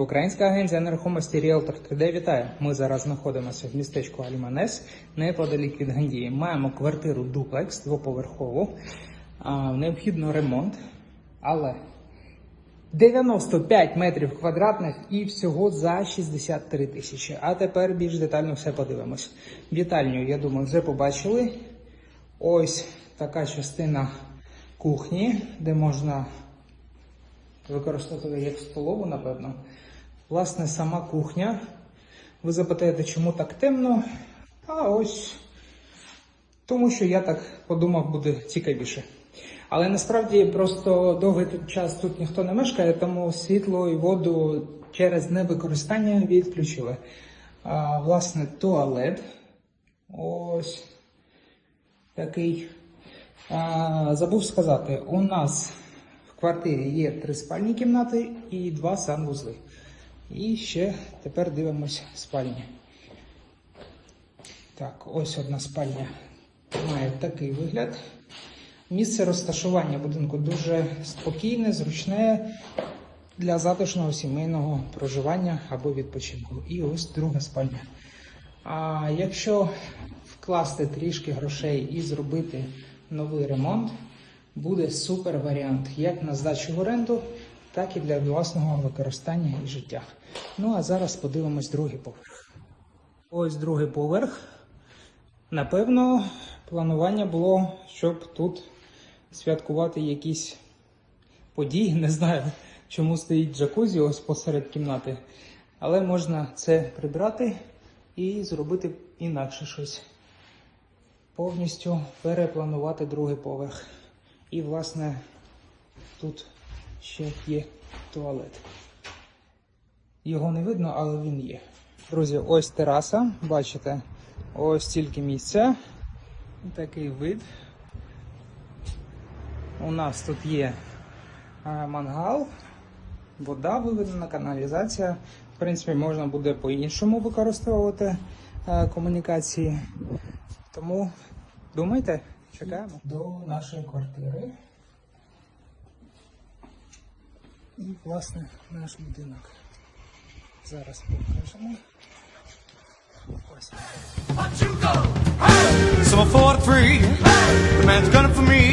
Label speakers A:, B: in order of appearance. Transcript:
A: Українська агенція нерухомості Ріелтор 3D вітає. Ми зараз знаходимося в містечку Альманес, неподалік від Гандії. Маємо квартиру дуплекс двоповерхову. Необхідно ремонт, але 95 метрів квадратних і всього за 63 тисячі. А тепер більш детально все подивимось. Вітальню, я думаю, вже побачили. Ось така частина кухні, де можна використовувати як столову, напевно. Власне, сама кухня. Ви запитаєте, чому так темно? А ось тому, що я так подумав, буде цікавіше. Але насправді просто довгий час тут ніхто не мешкає, тому світло і воду через невикористання відключили. А, власне, туалет. Ось такий. А, забув сказати, у нас квартирі є три спальні кімнати і два санвузли. І ще тепер дивимось спальні. Так, ось одна спальня має такий вигляд. Місце розташування будинку дуже спокійне, зручне для затишного сімейного проживання або відпочинку. І ось друга спальня. А якщо вкласти трішки грошей і зробити новий ремонт, буде супер варіант як на здачу в оренду, так і для власного використання і життя. Ну а зараз подивимось другий поверх. Ось другий поверх. Напевно, планування було, щоб тут святкувати якісь події. Не знаю, чому стоїть джакузі ось посеред кімнати. Але можна це прибрати і зробити інакше щось. Повністю перепланувати другий поверх. І, власне, тут ще є туалет. Його не видно, але він є. Друзі, ось тераса. Бачите, ось стільки місця. Такий вид. У нас тут є е, мангал, вода виведена, каналізація. В принципі, можна буде по-іншому використовувати е, комунікації. Тому думайте, чекаємо. До нашої квартири. І, власне, наш будинок. Зараз покажемо. Ось.
B: So I'm 43, the man's gunning for me.